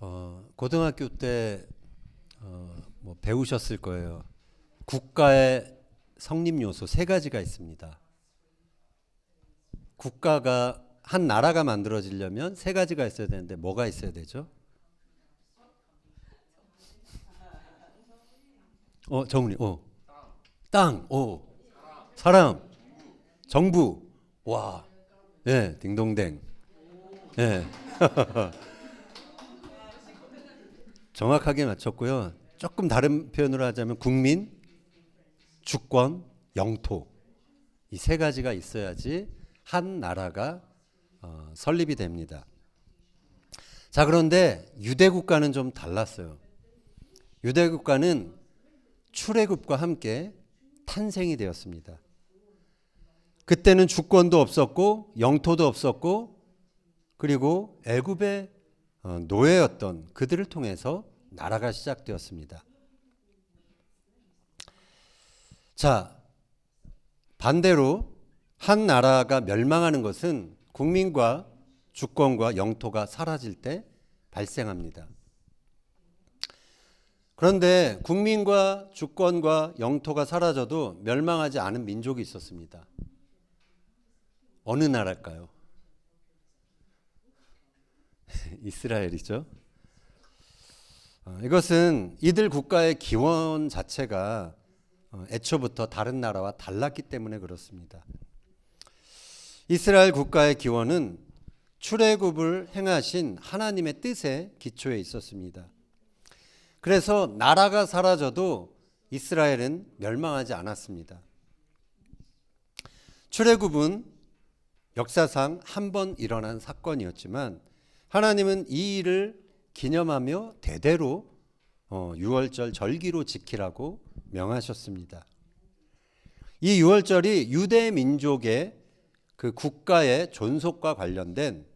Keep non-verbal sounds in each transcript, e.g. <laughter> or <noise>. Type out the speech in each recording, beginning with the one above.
어, 고등학교 때 어, 뭐 배우셨을 거예요. 국가의 성립 요소 세 가지가 있습니다. 국가가 한 나라가 만들어지려면 세 가지가 있어야 되는데 뭐가 있어야 되죠? 어, 정훈이, 어, 땅, 어, 사람, 정부, 와, 예, 딩동댕, 예. <laughs> 정확하게 맞췄고요. 조금 다른 표현으로 하자면 국민, 주권, 영토 이 세 가지가 있어야지 한 나라가 어, 설립이 됩니다. 자 그런데 유대 국가는 좀 달랐어요. 유대 국가는 출애굽과 함께 탄생이 되었습니다. 그때는 주권도 없었고 영토도 없었고 그리고 애굽의 어, 노예였던 그들을 통해서 나라가 시작되었습니다. 자, 반대로 한 나라가 멸망하는 것은 국민과 주권과 영토가 사라질 때 발생합니다. 그런데 국민과 주권과 영토가 사라져도 멸망하지 않은 민족이 있었습니다. 어느 나라일까요? <laughs> 이스라엘이죠. 어, 이것은 이들 국가의 기원 자체가 어, 애초부터 다른 나라와 달랐기 때문에 그렇습니다. 이스라엘 국가의 기원은 출애굽을 행하신 하나님의 뜻에 기초해 있었습니다. 그래서 나라가 사라져도 이스라엘은 멸망하지 않았습니다. 출애굽은 역사상 한 번 일어난 사건이었지만 하나님은 이 일을 기념하며 대대로 어, 6월절 절기로 지키라고 명하셨습니다. 이 6월절이 유대 민족의 그 국가의 존속과 관련된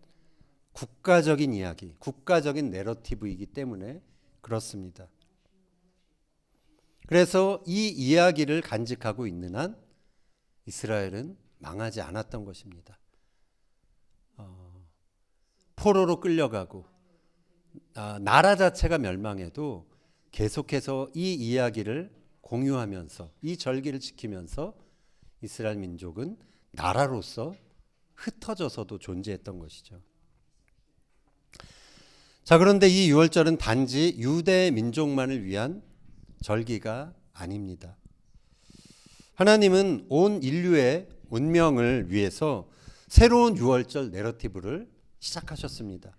국가적인 이야기, 국가적인 내러티브이기 때문에 그렇습니다. 그래서 이 이야기를 간직하고 있는 한 이스라엘은 망하지 않았던 것입니다. 어, 포로로 끌려가고 아, 나라 자체가 멸망해도 계속해서 이 이야기를 공유하면서 이 절기를 지키면서 이스라엘 민족은 나라로서 흩어져서도 존재했던 것이죠. 자, 그런데 이 6월절은 단지 유대 민족만을 위한 절기가 아닙니다. 하나님은 온 인류의 운명을 위해서 새로운 6월절 내러티브를 시작하셨습니다.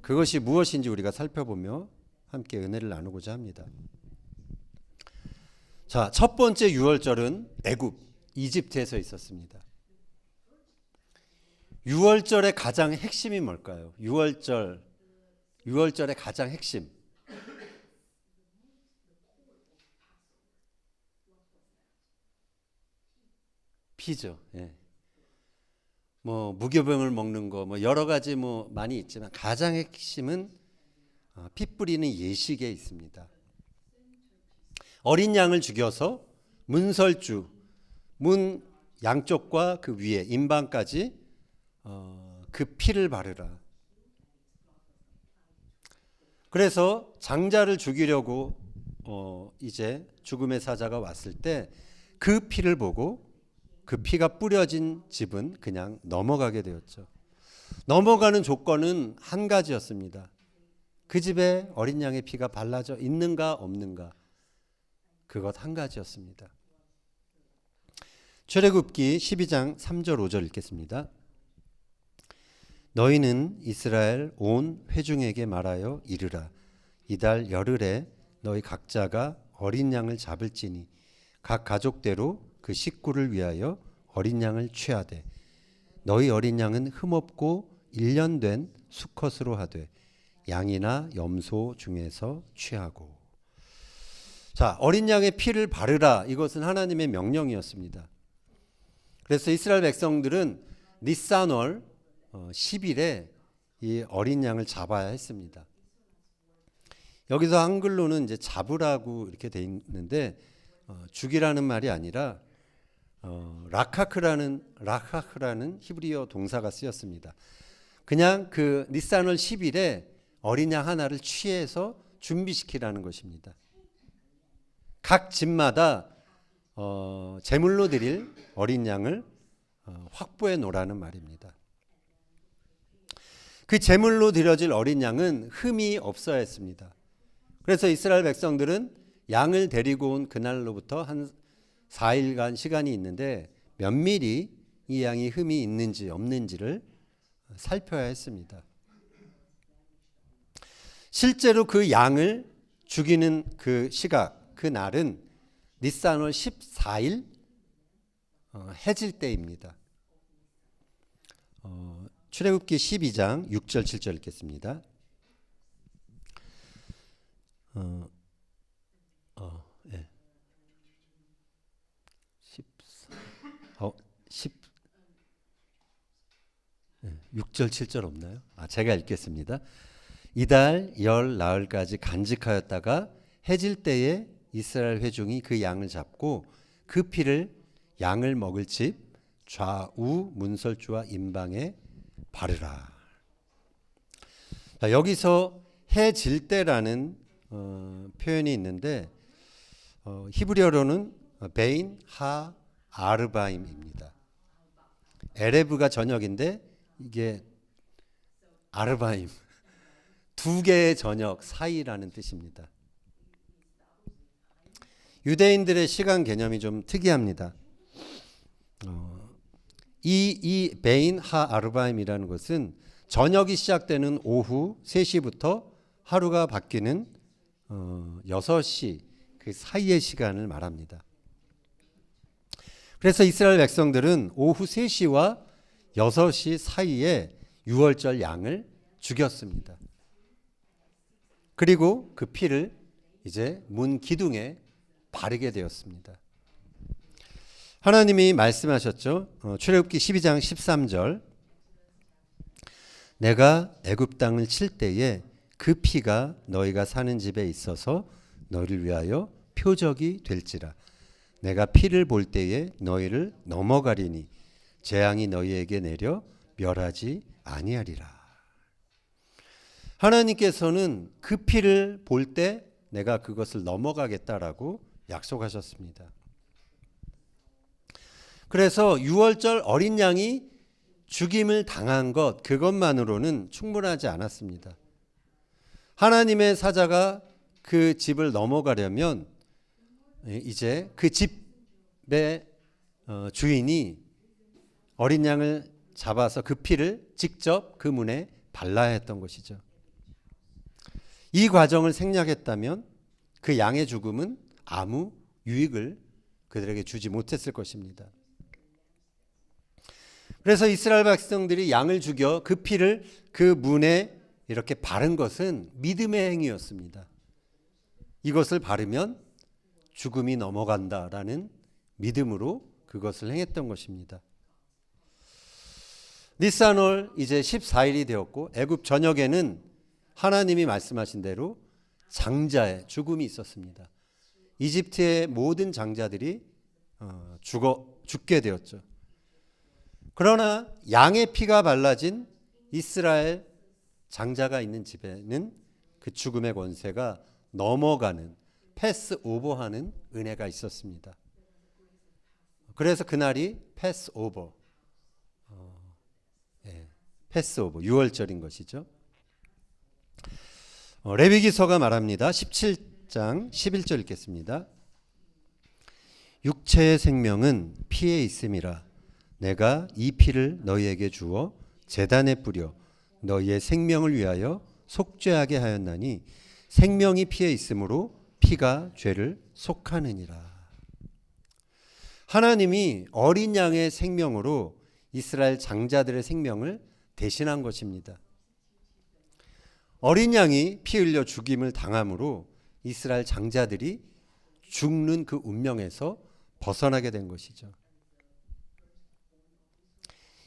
그것이 무엇인지 우리가 살펴보며 함께 은혜를 나누고자 합니다. 자, 첫 번째 6월절은 애굽, 이집트에서 있었습니다. 6월절의 가장 핵심이 뭘까요? 6월절, 6월절의 가장 핵심. 피죠. 예. 뭐 무교병을 먹는 거, 뭐 여러 가지 뭐 많이 있지만 가장 핵심은 어, 피 뿌리는 예식에 있습니다. 어린 양을 죽여서 문설주, 문 양쪽과 그 위에 임방까지 어, 그 피를 바르라. 그래서 장자를 죽이려고 어, 이제 죽음의 사자가 왔을 때 그 피를 보고 그 피가 뿌려진 집은 그냥 넘어가게 되었죠. 넘어가는 조건은 한 가지였습니다. 그 집에 어린 양의 피가 발라져 있는가 없는가 그것 한 가지였습니다. 출애굽기 12장 3절 5절 읽겠습니다. 너희는 이스라엘 온 회중에게 말하여 이르라 이달 열흘에 너희 각자가 어린 양을 잡을지니 각 가족대로 그 식구를 위하여 어린 양을 취하되 너희 어린 양은 흠없고 1년 된 수컷으로 하되 양이나 염소 중에서 취하고 자 어린 양의 피를 바르라 이것은 하나님의 명령이었습니다. 그래서 이스라엘 백성들은 니산월 10일에 이 어린 양을 잡아야 했습니다. 여기서 한글로는 이제 잡으라고 이렇게 돼 있는데 어, 죽이라는 말이 아니라 어, 라카크라는 라카크라는 히브리어 동사가 쓰였습니다. 그냥 그 니산월 10일에 어린 양 하나를 취해서 준비시키라는 것입니다. 각 집마다 어, 제물로 드릴 어린 양을 어, 확보해 놓으라는 말입니다. 그 제물로 드려질 어린 양은 흠이 없어야 했습니다. 그래서 이스라엘 백성들은 양을 데리고 온 그날로부터 한 4일간 시간이 있는데 면밀히 이 양이 흠이 있는지 없는지를 살펴야 했습니다. 실제로 그 양을 죽이는 그 시각, 그 날은 니산월 14일 어, 해질 때입니다. 어, 출애굽기 12장 6절 7절 읽겠습니다. 어, 어, 예. 14, 어, 10, 예, 6절 7절 없나요? 아, 제가 읽겠습니다. 이달 열 나흘까지 간직하였다가 해질 때에 이스라엘 회중이 그 양을 잡고 그 피를 양을 먹을 집 좌우 문설주와 임방에 바르라. 자, 여기서 해질 때라는 어, 표현이 있는데 어, 히브리어로는 베인 하 아르바임입니다. 에레브가 저녁인데 이게 아르바임 두 개의 저녁 사이라는 뜻입니다. 유대인들의 시간 개념이 좀 특이합니다. 어, 이, 이 베인 하 아르바임이라는 것은 저녁이 시작되는 오후 3시부터 하루가 바뀌는 어, 6시 그 사이의 시간을 말합니다. 그래서 이스라엘 백성들은 오후 3시와 6시 사이에 유월절 양을 죽였습니다. 그리고 그 피를 이제 문 기둥에 바르게 되었습니다. 하나님이 말씀하셨죠. 어, 출애굽기 12장 13절. 내가 애굽 땅을 칠 때에 그 피가 너희가 사는 집에 있어서 너희를 위하여 표적이 될지라. 내가 피를 볼 때에 너희를 넘어가리니 재앙이 너희에게 내려 멸하지 아니하리라. 하나님께서는 그 피를 볼 때 내가 그것을 넘어가겠다라고 약속하셨습니다. 그래서 유월절 어린 양이 죽임을 당한 것 그것만으로는 충분하지 않았습니다. 하나님의 사자가 그 집을 넘어가려면 이제 그 집의 어, 주인이 어린 양을 잡아서 그 피를 직접 그 문에 발라야 했던 것이죠. 이 과정을 생략했다면 그 양의 죽음은 아무 유익을 그들에게 주지 못했을 것입니다. 그래서 이스라엘 백성들이 양을 죽여 그 피를 그 문에 이렇게 바른 것은 믿음의 행위였습니다. 이것을 바르면 죽음이 넘어간다라는 믿음으로 그것을 행했던 것입니다. 니산월 이제 14일이 되었고 애굽 전역에는 하나님이 말씀하신 대로 장자의 죽음이 있었습니다. 이집트의 모든 장자들이 어, 죽어 죽게 되었죠. 그러나 양의 피가 발라진 이스라엘 장자가 있는 집에는 그 죽음의 권세가 넘어가는 패스 오버하는 은혜가 있었습니다. 그래서 그날이 패스 오버, 패스 오버 6월절인 것이죠. 어, 레위기서가 말합니다. 17장 11절 읽겠습니다. 육체의 생명은 피에 있음이라 내가 이 피를 너희에게 주어 제단에 뿌려 너희의 생명을 위하여 속죄하게 하였나니 생명이 피에 있으므로 피가 죄를 속하느니라. 하나님이 어린 양의 생명으로 이스라엘 장자들의 생명을 대신한 것입니다. 어린 양이 피 흘려 죽임을 당함으로 이스라엘 장자들이 죽는 그 운명에서 벗어나게 된 것이죠.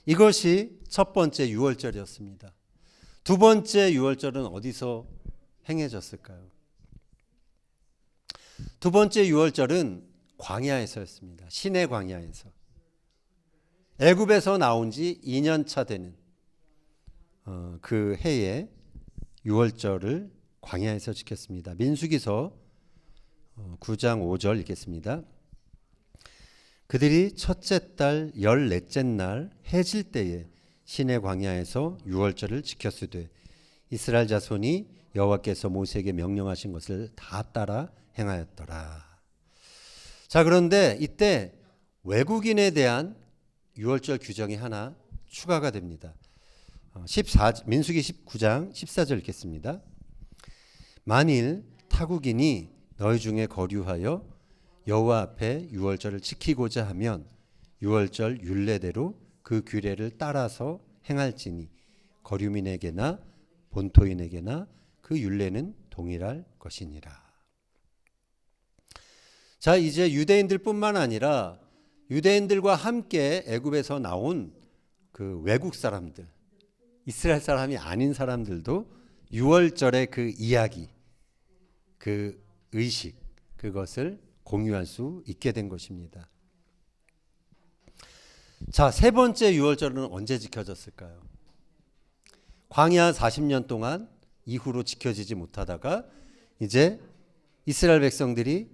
이것이 첫 번째 유월절이었습니다. 두 번째 유월절은 어디서 행해졌을까요? 두 번째 유월절은 광야에서였습니다. 시내 광야에서. 애굽에서 나온 지 2년 차 되는 어, 그 해에 유월절을 광야에서 지켰습니다. 민수기서 9장 5절 읽겠습니다. 그들이 첫째 달 열넷째 날 해질 때에 시내 광야에서 유월절을 지켰으되 이스라엘 자손이 여호와께서 모세에게 명령하신 것을 다 따라 행하였더라. 자 그런데 이때 외국인에 대한 유월절 규정이 하나 추가가 됩니다. 14 민수기 19장 14절 읽겠습니다. 만일 타국인이 너희 중에 거류하여 여호와 앞에 유월절을 지키고자 하면 유월절 율례대로 그 규례를 따라서 행할지니 거류민에게나 본토인에게나 그 율례는 동일할 것이니라. 자, 이제 유대인들뿐만 아니라 유대인들과 함께 애굽에서 나온 그 외국 사람들, 이스라엘 사람이 아닌 사람들도 유월절의 그 이야기, 그 의식, 그것을 공유할 수 있게 된 것입니다. 자, 세 번째 유월절은 언제 지켜졌을까요? 광야 40년 동안 이후로 지켜지지 못하다가 이제 이스라엘 백성들이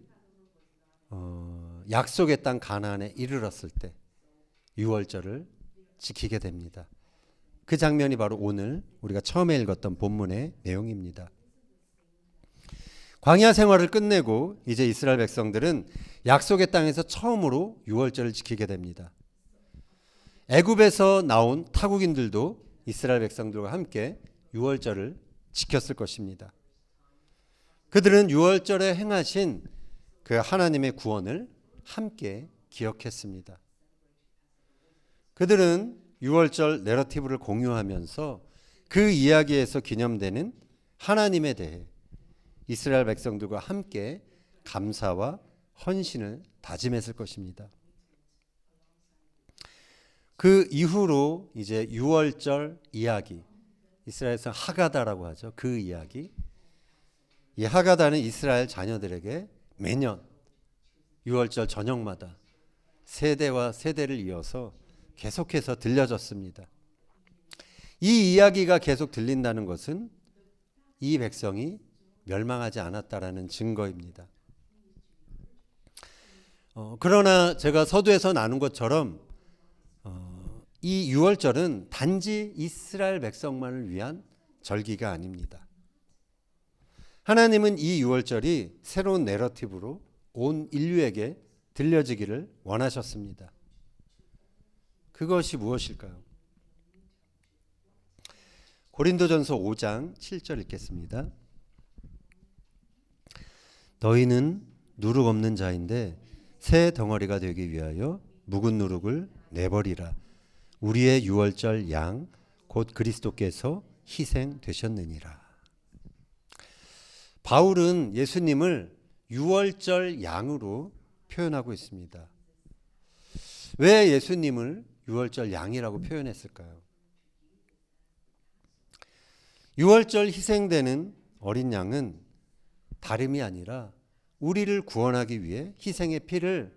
어, 약속의 땅 가나안에 이르렀을 때 유월절을 지키게 됩니다. 그 장면이 바로 오늘 우리가 처음에 읽었던 본문의 내용입니다. 광야 생활을 끝내고 이제 이스라엘 백성들은 약속의 땅에서 처음으로 유월절을 지키게 됩니다. 애굽에서 나온 타국인들도 이스라엘 백성들과 함께 유월절을 지켰을 것입니다. 그들은 유월절에 행하신 그 하나님의 구원을 함께 기억했습니다. 그들은 유월절 내러티브를 공유하면서 그 이야기에서 기념되는 하나님에 대해 이스라엘 백성들과 함께 감사와 헌신을 다짐했을 것입니다. 그 이후로 이제 유월절 이야기, 이스라엘에서 하가다라고 하죠. 그 이야기. 이 하가다는 이스라엘 자녀들에게 매년 유월절 저녁마다 세대와 세대를 이어서 계속해서 들려졌습니다. 이 이야기가 계속 들린다는 것은 이 백성이 멸망하지 않았다라는 증거입니다. 어, 그러나 제가 서두에서 나눈 것처럼 어, 이 유월절은 단지 이스라엘 백성만을 위한 절기가 아닙니다. 하나님은 이 유월절이 새로운 내러티브로 온 인류에게 들려지기를 원하셨습니다. 그것이 무엇일까요? 고린도전서 5장 7절 읽겠습니다. 너희는 누룩 없는 자인데 새 덩어리가 되기 위하여 묵은 누룩을 내버리라. 우리의 유월절 양 곧 그리스도께서 희생되셨느니라. 바울은 예수님을 유월절 양으로 표현하고 있습니다. 왜 예수님을 유월절 양이라고 표현했을까요? 유월절 희생되는 어린 양은 다름이 아니라 우리를 구원하기 위해 희생의 피를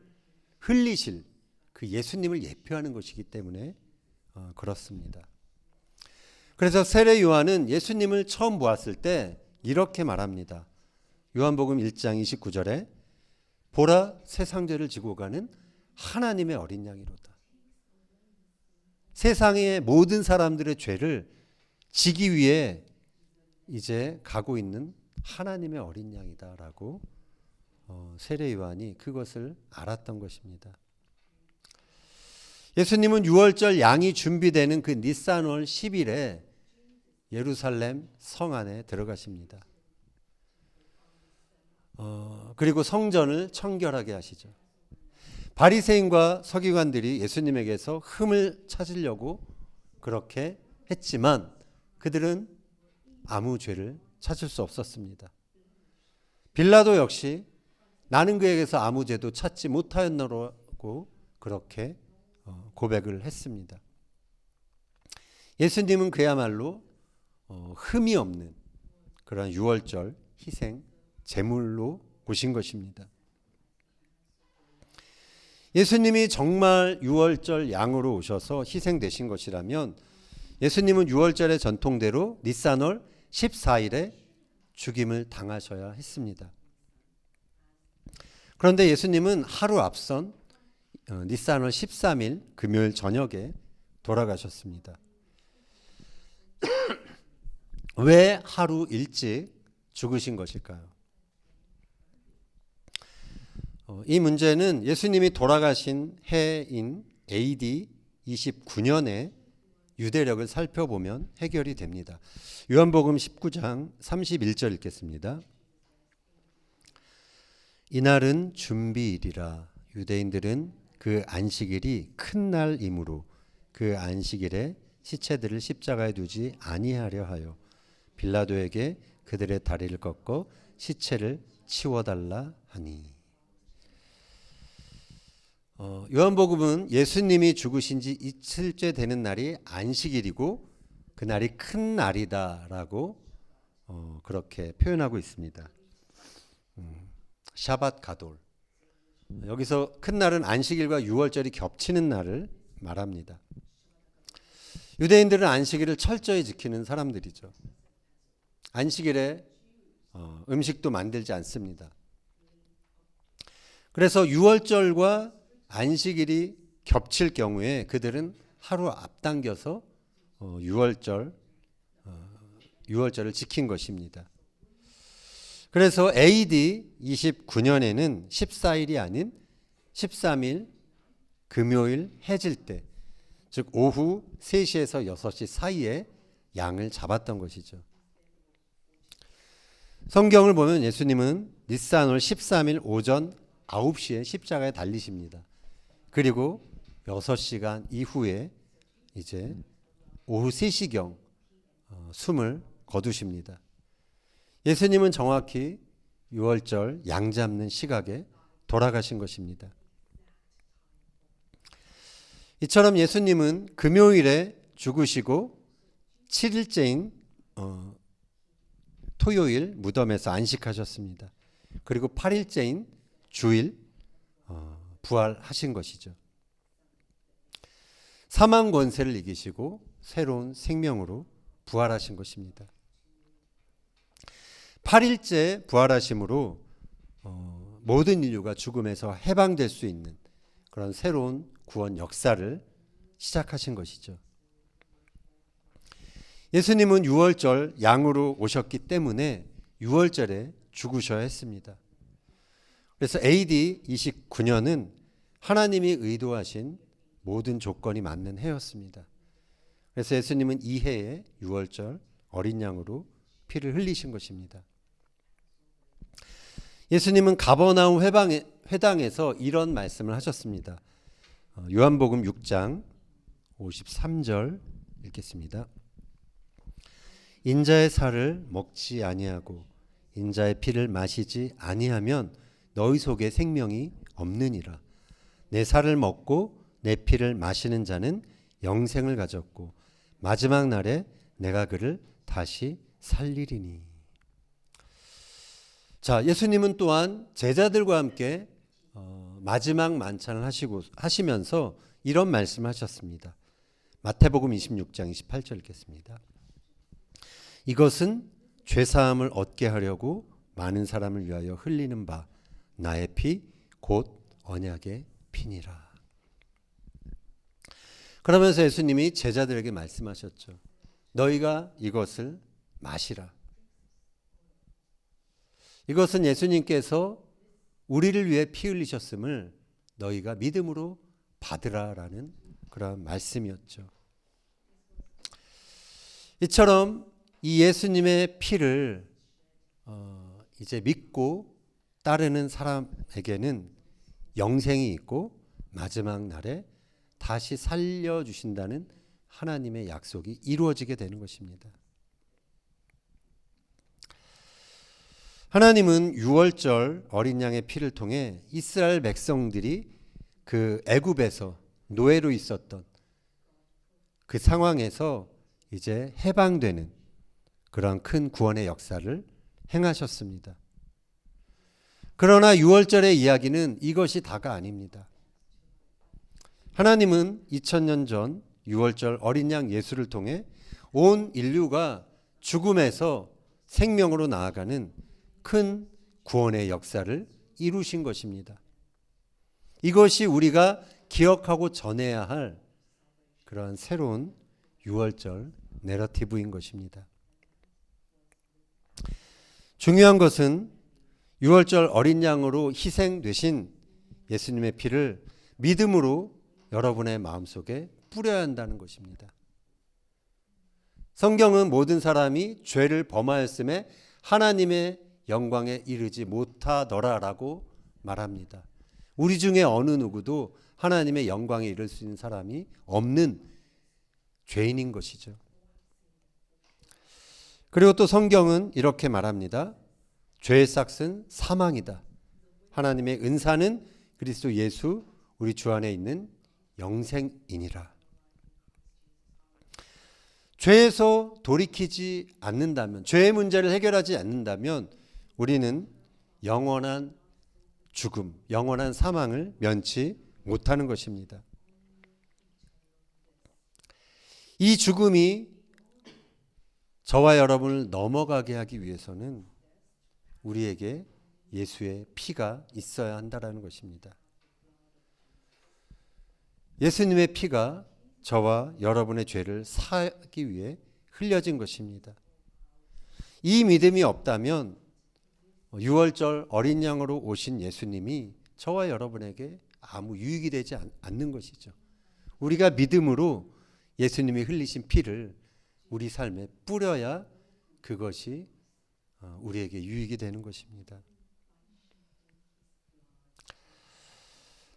흘리실 그 예수님을 예표하는 것이기 때문에 어, 그렇습니다. 그래서 세례 요한은 예수님을 처음 보았을 때 이렇게 말합니다. 요한복음 1장 29절에 보라 세상 죄를 지고 가는 하나님의 어린 양이로다. 세상의 모든 사람들의 죄를 지기 위해 이제 가고 있는 하나님의 어린 양이다라고 어, 세례 요한이 그것을 알았던 것입니다. 예수님은 6월절 양이 준비되는 그 니산월 10일에 예루살렘 성 안에 들어가십니다. 어, 그리고 성전을 청결하게 하시죠. 바리새인과 서기관들이 예수님에게서 흠을 찾으려고 그렇게 했지만 그들은 아무 죄를 찾을 수 없었습니다. 빌라도 역시 나는 그에게서 아무 죄도 찾지 못하였노라고 그렇게 어, 고백을 했습니다. 예수님은 그야말로 어, 흠이 없는 그런 유월절 희생 제물로 오신 것입니다. 예수님이 정말 유월절 양으로 오셔서 희생되신 것이라면 예수님은 유월절의 전통대로 니산월 14일에 죽임을 당하셔야 했습니다. 그런데 예수님은 하루 앞선 어, 니산월 13일 금요일 저녁에 돌아가셨습니다. <clears throat> 왜 하루 일찍 죽으신 것일까요? 어, 이 문제는 예수님이 돌아가신 해인 AD 29년에 유대력을 살펴보면 해결이 됩니다. 요한복음 19장 31절 읽겠습니다. 이날은 준비일이라 유대인들은 그 안식일이 큰 날이므로 그 안식일에 시체들을 십자가에 두지 아니하려 하여 빌라도에게 그들의 다리를 꺾어 시체를 치워달라 하니 어, 요한복음은 예수님이 죽으신 지 이틀째 되는 날이 안식일이고 그 날이 큰 날이다라고 어, 그렇게 표현하고 있습니다. 음, 샤밧 가돌. 여기서 큰 날은 안식일과 유월절이 겹치는 날을 말합니다. 유대인들은 안식일을 철저히 지키는 사람들이죠. 안식일에 어, 음식도 만들지 않습니다. 그래서 유월절과 안식일이 겹칠 경우에 그들은 하루 앞당겨서 어, 유월절 어, 유월절을 지킨 것입니다. 그래서 AD 29년에는 14일이 아닌 13일 금요일 해질 때, 즉 오후 3시에서 6시 사이에 양을 잡았던 것이죠. 성경을 보면 예수님은 니산월 13일 오전 9시에 십자가에 달리십니다. 그리고 6시간 이후에 이제 오후 3시경 어, 숨을 거두십니다. 예수님은 정확히 6월절 양 잡는 시각에 돌아가신 것입니다. 이처럼 예수님은 금요일에 죽으시고 7일째인 어, 토요일 무덤에서 안식하셨습니다. 그리고 8일째인 주일 어, 부활하신 것이죠. 사망 권세를 이기시고 새로운 생명으로 부활하신 것입니다. 8일째 부활하심으로 어, 모든 인류가 죽음에서 해방될 수 있는 그런 새로운 구원 역사를 시작하신 것이죠. 예수님은 6월절 양으로 오셨기 때문에 6월절에 죽으셔야 했습니다. 그래서 AD 29년은 하나님이 의도하신 모든 조건이 맞는 해였습니다. 그래서 예수님은 이 해에 6월절 어린 양으로 피를 흘리신 것입니다. 예수님은 가버나움 회방에, 회당에서 이런 말씀을 하셨습니다. 어, 요한복음 6장 53절 읽겠습니다. 인자의 살을 먹지 아니하고 인자의 피를 마시지 아니하면 너희 속에 생명이 없느니라. 내 살을 먹고 내 피를 마시는 자는 영생을 가졌고 마지막 날에 내가 그를 다시 살리리니. 자, 예수님은 또한 제자들과 함께 어, 마지막 만찬을 하시고 하시면서 이런 말씀을 하셨습니다. 마태복음 26장 28절 읽겠습니다. 이것은 죄 사함을 얻게 하려고 많은 사람을 위하여 흘리는 바 나의 피 곧 언약의 피니라. 그러면서 예수님이 제자들에게 말씀하셨죠. 너희가 이것을 마시라. 이것은 예수님께서 우리를 위해 피 흘리셨음을 너희가 믿음으로 받으라라는 그런 말씀이었죠. 이처럼 이 예수님의 피를 어 이제 믿고 따르는 사람에게는 영생이 있고 마지막 날에 다시 살려 주신다는 하나님의 약속이 이루어지게 되는 것입니다. 하나님은 6월절 어린 양의 피를 통해 이스라엘 백성들이 그 애굽에서 노예로 있었던 그 상황에서 이제 해방되는 그런 큰 구원의 역사를 행하셨습니다. 그러나 6월절의 이야기는 이것이 다가 아닙니다. 하나님은 2000년 전 6월절 어린 양 예수를 통해 온 인류가 죽음에서 생명으로 나아가는 큰 구원의 역사를 이루신 것입니다. 이것이 우리가 기억하고 전해야 할 그러한 새로운 6월절 내러티브인 것입니다. 중요한 것은 6월절 어린 양으로 희생되신 예수님의 피를 믿음으로 여러분의 마음속에 뿌려야 한다는 것입니다. 성경은 모든 사람이 죄를 범하였음에 하나님의 영광에 이르지 못하더라라고 말합니다. 우리 중에 어느 누구도 하나님의 영광에 이를 수 있는 사람이 없는 죄인인 것이죠. 그리고 또 성경은 이렇게 말합니다. 죄의 싹은 사망이다. 하나님의 은사는 그리스도 예수 우리 주 안에 있는 영생이니라. 죄에서 돌이키지 않는다면, 죄의 문제를 해결하지 않는다면 우리는 영원한 죽음, 영원한 사망을 면치 못하는 것입니다. 이 죽음이 저와 여러분을 넘어가게 하기 위해서는 우리에게 예수의 피가 있어야 한다라는 것입니다. 예수님의 피가 저와 여러분의 죄를 사기 위해 흘려진 것입니다. 이 믿음이 없다면 6월절 어린 양으로 오신 예수님이 저와 여러분에게 아무 유익이 되지 않 는 것이죠. 우리가 믿음으로 예수님이 흘리신 피를 우리 삶에 뿌려야 그것이 어, 우리에게 유익이 되는 것입니다.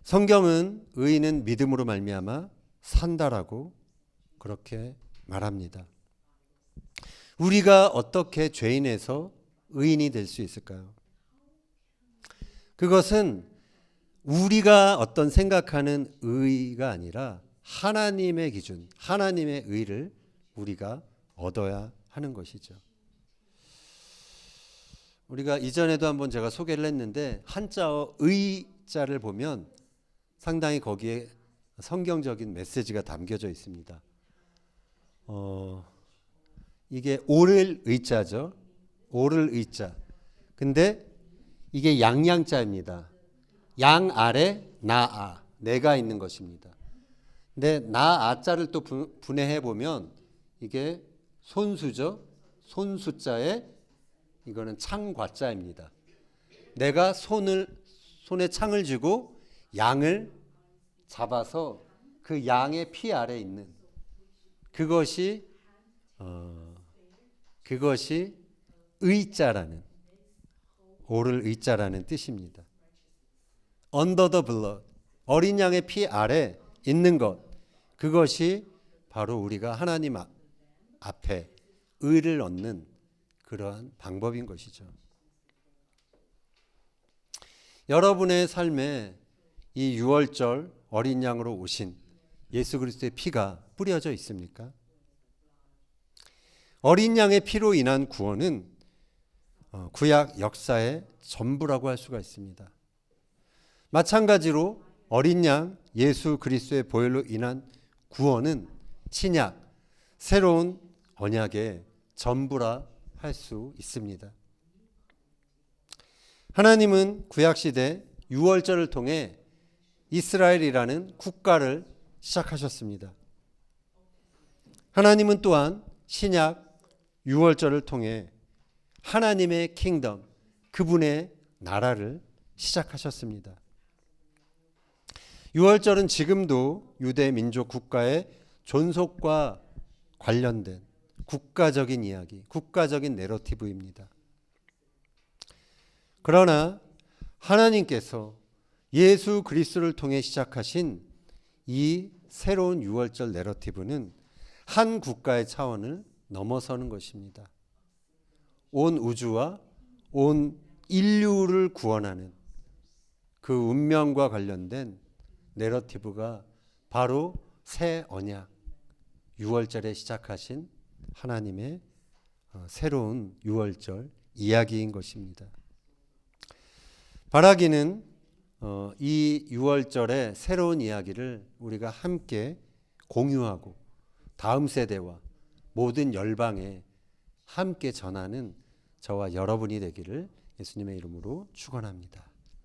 성경은 의인은 믿음으로 말미암아 산다라고 그렇게 말합니다. 우리가 어떻게 죄인에서 의인이 될 수 있을까요? 그것은 우리가 어떤 생각하는 의가 아니라 하나님의 기준, 하나님의 의를 우리가 얻어야 하는 것이죠. 우리가 이전에도 한번 제가 소개를 했는데 한자어 의자를 보면 상당히 거기에 성경적인 메시지가 담겨져 있습니다. 어, 이게 오를 의자죠. 오를 의자. 근데 이게 양양자입니다. 양 아래 나아 내가 있는 것입니다. 근데 나아자를 또 분해해 보면 이게 손수죠. 손수자에 이거는 창과자입니다. 내가 손을 손에 창을 쥐고 양을 잡아서 그 양의 피 아래 있는 그것이 어, 그것이 의자라는 오를 의자라는 뜻입니다. under the blood 어린 양의 피 아래 있는 것 그것이 바로 우리가 하나님 앞에 의를 얻는 그러한 방법인 것이죠. 여러분의 삶에 이 6월절 어린 양으로 오신 예수 그리스도의 피가 뿌려져 있습니까? 어린 양의 피로 인한 구원은 어, 구약 역사의 전부라고 할 수가 있습니다. 마찬가지로 어린 양 예수 그리스도의 보혈로 인한 구원은 신약 새로운 언약의 전부라 할 수 있습니다. 하나님은 구약 시대 유월절을 통해 이스라엘이라는 국가를 시작하셨습니다. 하나님은 또한 신약 유월절을 통해 하나님의 킹덤, 그분의 나라를 시작하셨습니다. 유월절은 지금도 유대 민족 국가의 존속과 관련된 국가적인 이야기, 국가적인 내러티브입니다. 그러나 하나님께서 예수 그리스도를 통해 시작하신 이 새로운 유월절 내러티브는 한 국가의 차원을 넘어서는 것입니다. 온 우주와 온 인류를 구원하는 그 운명과 관련된 내러티브가 바로 새 언약 6월절에 시작하신 하나님의 어, 새로운 6월절 이야기인 것입니다. 바라기는 어, 이 6월절의 새로운 이야기를 우리가 함께 공유하고 다음 세대와 모든 열방에 함께 전하는 저와 여러분이 되기를 예수님의 이름으로 축원합니다.